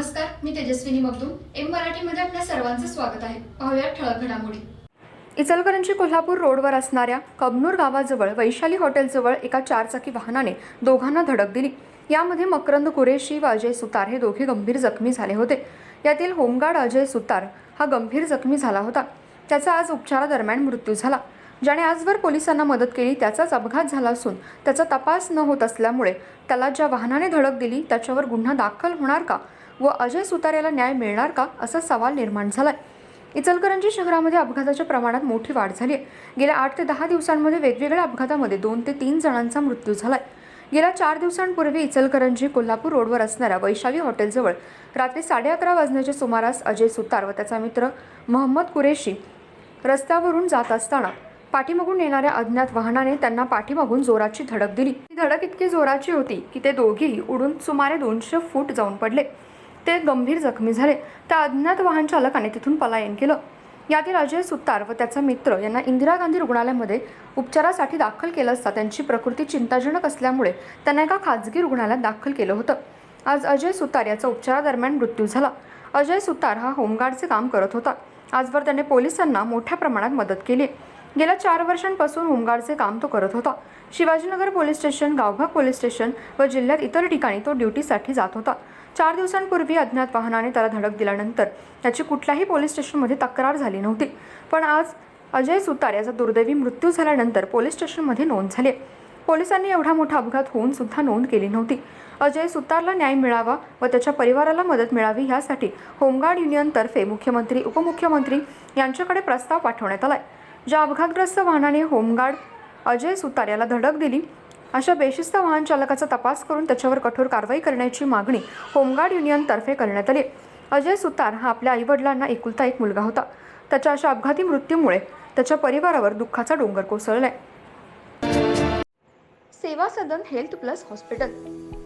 नमस्कार मी तेजस्विनी मगदूम. एम मराठीमध्ये आपल्या सर्वांचं स्वागत आहे. पाहूया ठळक घडामोडी. इचलकरंजी कोल्हापूर रोडवर असणाऱ्या कबनूर गावाजवळ वैशाली हॉटेलजवळ एका चारचाकी वाहनाने दोघांना धडक दिली. यामध्ये मकरंद कुरेशी व अजय सुतार हे दोघे गंभीर जखमी झाले होते. यातील होमगार्ड अजय सुतार हा गंभीर जखमी झाला होता. त्याचा आज उपचारादरम्यान मृत्यू झाला. ज्याने आजवर पोलिसांना मदत केली त्याचाच अपघात झाला असून त्याचा तपास न होत असल्यामुळे त्याला ज्या वाहनाने धडक दिली त्याच्यावर गुन्हा दाखल होणार का? व अजय सुतारेला न्याय मिळणार का असा सवाल निर्माण झालाय. इचलकरंजी शहरामध्ये अपघाताच्या प्रमाणात मोठी वाढ झाली आहे. गेल्या आठ ते दहा दिवसांमध्ये वेगवेगळ्या अपघातामध्ये दोन ते तीन जणांचा मृत्यू झालाय. गेल्या चार दिवसांपूर्वी इचलकरंजी कोल्हापूर रोडवर असणाऱ्या वैशाली हॉटेलजवळ रात्री साडे अकरा वाजण्याच्या सुमारास अजय सुतार व त्याचा मित्र महम्मद कुरेशी रस्त्यावरून जात असताना पाठीमागून येणाऱ्या अज्ञात वाहनाने त्यांना पाठीमागून जोराची धडक दिली. ही धडक इतकी जोराची होती की ते दोघेही उडून सुमारे दोनशे फूट जाऊन पडले. ते गंभीर जखमी झाले. त्या अज्ञात वाहन चालकाने तिथून पलायन केलं. यातील अजय सुतार व त्याचा मित्र यांना इंदिरा गांधी रुग्णालयामध्ये उपचारासाठी दाखल केलं असता त्यांची प्रकृती चिंताजनक असल्यामुळे त्यांना एका खाजगी रुग्णालयात दाखल केलं होतं. आज अजय सुतार याचा उपचारादरम्यान मृत्यू झाला. अजय सुतार हा होमगार्डचे काम करत होता. आजवर त्याने पोलिसांना मोठ्या प्रमाणात मदत केली. गेल्या चार वर्षांपासून होमगार्डचे काम तो करत होता. शिवाजीनगर पोलीस स्टेशन गावभाग पोलीस स्टेशन व जिल्ह्यात इतर ठिकाणी तो ड्युटीसाठी जात होता. चार दिवसांपूर्वी अज्ञात वाहनाने त्याला धडक दिल्यानंतर त्याची कुठल्याही पोलीस स्टेशनमध्ये तक्रार झाली नव्हती. पण आज अजय सुतार याचा दुर्दैवी मृत्यू झाल्यानंतर पोलीस स्टेशनमध्ये नोंद झाली. पोलिसांनी एवढा मोठा अपघात होऊन सुद्धा नोंद केली नव्हती. अजय सुतारला न्याय मिळावा व त्याच्या परिवाराला मदत मिळावी यासाठी होमगार्ड युनियनतर्फे मुख्यमंत्री उपमुख्यमंत्री यांच्याकडे प्रस्ताव पाठवण्यात आला आहे ज्या अपघातग्रस्त वाहनाने होमगार्ड अजय सुतार याला धडक दिली अशा बेशिस्त वाहन चालकाचा तपास करून त्याच्यावर कठोर कारवाई करण्याची मागणी होमगार्ड युनियनतर्फे करण्यात आली. अजय सुतार हा आपल्या आईवडिलांना एकुलता एक मुलगा होता. त्याच्या अशा अपघाती मृत्यूमुळे त्याच्या परिवारावर दुःखाचा डोंगर कोसळलाय. Seva Sadan health plus hospital